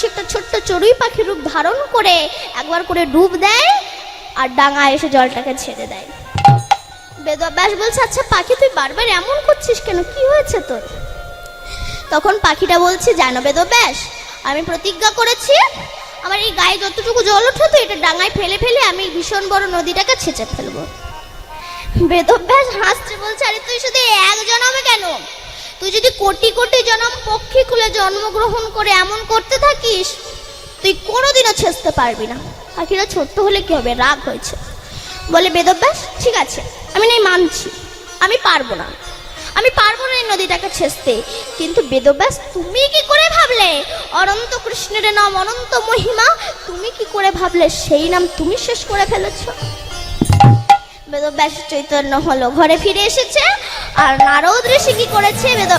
সে একটা ছোট্ট চড়ুই পাখির রূপ ধারণ করে একবার করে ডুব দেয় আর ডাঙায় এসে জলটাকে ছেড়ে দেয়। বেদব্যাস বলছে আচ্ছা পাখি, তুই বারবার এমন করছিস কেন? কি হয়েছে তোর? তখন পাখিটা বলছে, জানো বেদব্যাস আমি প্রতিজ্ঞা করেছি, আমার এই গায়ে যতটুকু জল ওঠে তো এটা ডাঙায় ফেলে ফেলে আমি ভীষণ বড় নদীটাকে ছেঁচে ফেলব। বেদব্যাস হাসছে, বলছে, আরে তুই শুধু এক তুই যদি কোটি কোটি জনম পক্ষী খুলে জন্মগ্রহণ করে এমন করতে থাকিস, তুই কোনোদিনও ছেঁচতে পারবি না। পাখিরা ছোট্ট হলে কি হবে? রাগ হয়েছে। বলে, বেদব্যাস, ঠিক আছে, আমি নাই, মানছি। আমি পারব না। আমি পারব না এই নদীটাকে ছেঁচতে। কিন্তু বেদব্যাস, তুমি কি করে ভাবলে? অনন্ত কৃষ্ণের নাম, অনন্ত মহিমা, তুমি কি করে ভাবলে? সেই নাম তুমি শেষ করে ফেলেছো। বেদব্যাস চৈতন্য হলো। ঘরে ফিরে এসেছে আর নারদ ঋষি কি করেছে? বেদ